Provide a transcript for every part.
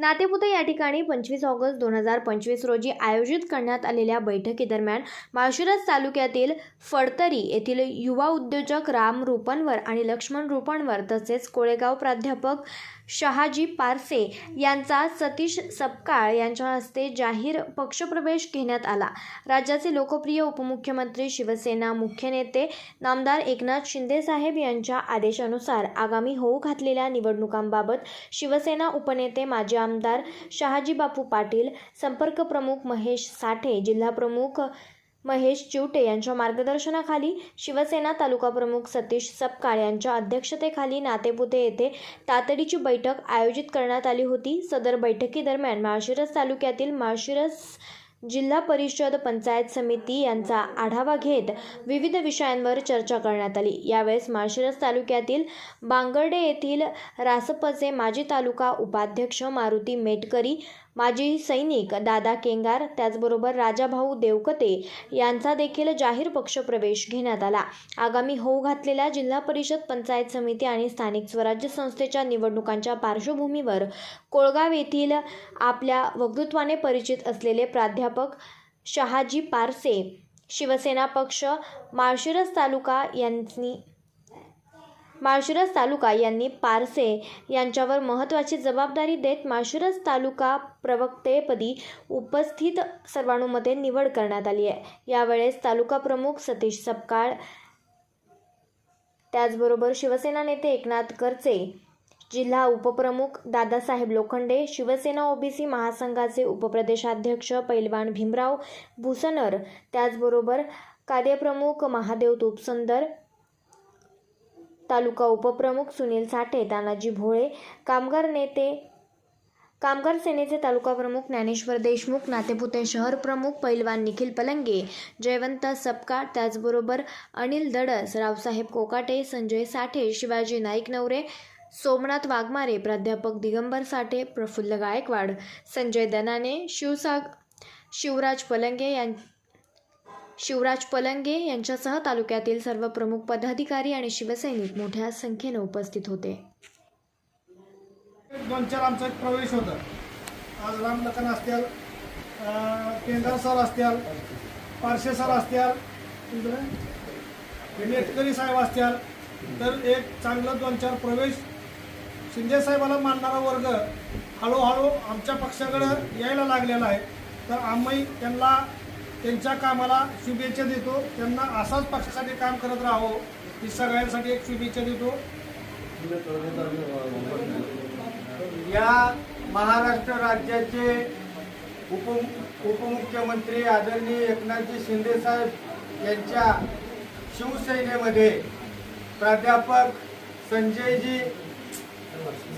नातेपुते या ठिकाणी पंचवीस ऑगस्ट दोन हजार पंचवीस रोजी आयोजित करण्यात आलेल्या बैठकीदरम्यान माळशिरस तालुक्यातील फडतरी येथील युवा उद्योजक राम रुपणवर आणि लक्ष्मण रुपणवर तसेच कोळेगाव प्राध्यापक शहाजी पारसे यांचा सतीश सपकाळ यांच्या हस्ते जाहीर पक्षप्रवेश घेण्यात आला. राज्याचे लोकप्रिय उपमुख्यमंत्री शिवसेना मुख्य नेते नामदार एकनाथ शिंदेसाहेब यांच्या आदेशानुसार आगामी होऊ घातलेल्या निवडणुकांबाबत शिवसेना उपनेते माजी आमदार शहाजीबापू पाटील संपर्क प्रमुख महेश साठे जिल्हाप्रमुख महेश चिवटे यांच्या मार्गदर्शनाखाली शिवसेना तालुका प्रमुख सतीश सपकाळ यांच्या अध्यक्षतेखाली नातेपुते येथे तातडीची बैठक आयोजित करण्यात आली होती. सदर बैठकीदरम्यान माळशिरस तालुक्यातील माळशिरस जिल्हा परिषद पंचायत समिती यांचा आढावा घेत विविध विषयांवर चर्चा करण्यात आली. यावेळेस माळशिरस तालुक्यातील बांगर्डे येथील रासपचे माजी तालुका उपाध्यक्ष मारुती मेटकरी माजी सैनिक दादा केंगार त्याचबरोबर राजाभाऊ देवकते यांचा देखील जाहीर पक्षप्रवेश घेण्यात आला. आगामी होऊ घातलेल्या जिल्हा परिषद पंचायत समिती आणि स्थानिक स्वराज्य संस्थेच्या निवडणुकांच्या पार्श्वभूमीवर कोळगाव येथील आपल्या वक्तृत्वाने परिचित असलेले प्राध्यापक शहाजी पारसे शिवसेना पक्ष माळशिरस तालुका यांनी माळशिरस तालुका यांनी पारसे यांच्यावर महत्त्वाची जबाबदारी देत माळशिरस तालुका प्रवक्तेपदी उपस्थित सर्वानुमते निवड करण्यात आली आहे. यावेळेस तालुका प्रमुख सतीश सपकाळ त्याचबरोबर शिवसेना नेते एकनाथ करचे जिल्हा उपप्रमुख दादासाहेब लोखंडे शिवसेना ओबीसी महासंघाचे उपप्रदेशाध्यक्ष पैलवान भीमराव भुसनर त्याचबरोबर कार्यप्रमुख महादेव तुपसुंदर तालुका उपप्रमुख सुनील साठे तानाजी भोळे कामगार नेते कामगार सेनेचे तालुका प्रमुख ज्ञानेश्वर देशमुख नातेपुते शहर प्रमुख पैलवान निखिल पलंगे जयवंत सपकाळ त्याचबरोबर अनिल दडस रावसाहेब कोकाटे संजय साठे शिवाजी नाईक नवरे सोमनाथ वाघमारे प्राध्यापक दिगंबर साठे प्रफुल्ल गायकवाड संजय दनाने शिवसाग शिवराज पलंगे यां शिवराज पलंगे यांच्यासह तालुक्यातील सर्व प्रमुख पदाधिकारी आणि शिवसैनिक मोठ्या संख्येने उपस्थित होते. दोन चार आमचा एक प्रवेश होता. आज रामलखन असतील केंद्र सर असतील पारशे सर असतील नेटकरी साहेब असतील तर एक चांगलं दोन चार प्रवेश. शिंदे साहेबाला मानणारा वर्ग हळूहळू आमच्या पक्षाकडं यायला लागलेला आहे. तर आम्ही त्यांना त्यांच्या कामाला शुभेच्छा देतो. त्यांना असाच पक्षासाठी काम करत राहावं ही सगळ्यांसाठी एक शुभेच्छा देतो. या महाराष्ट्र राज्याचे उप उपमुख्यमंत्री आदरणीय एकनाथजी शिंदेसाहेब यांच्या शिवसेनेमध्ये प्राध्यापक संजयजी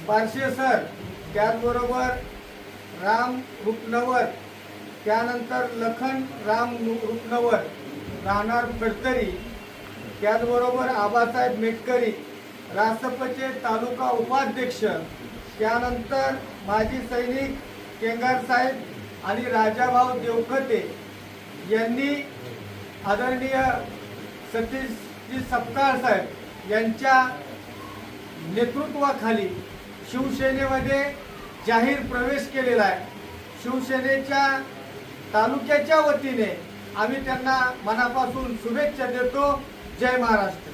पारशे सर त्याचबरोबर राम रुपनवर त्यानंतर लखन राम रुपनवर राहणार फडतरी त्याचबरोबर आबासाहेब मेटकरी रासपचे तालुका उपाध्यक्ष त्यानंतर माजी सैनिक केंगारसाहेब आणि राजाभाऊ देवखते यांनी आदरणीय सतीशजी सपकाळ साहेब यांच्या नेतृत्वाखाली शिवसेनेमध्ये जाहीर प्रवेश केलेला आहे. शिवसेनेच्या तालुक्याच्या वतीने आम्ही त्यांना मनापासून शुभेच्छा देतो. जय महाराष्ट्र.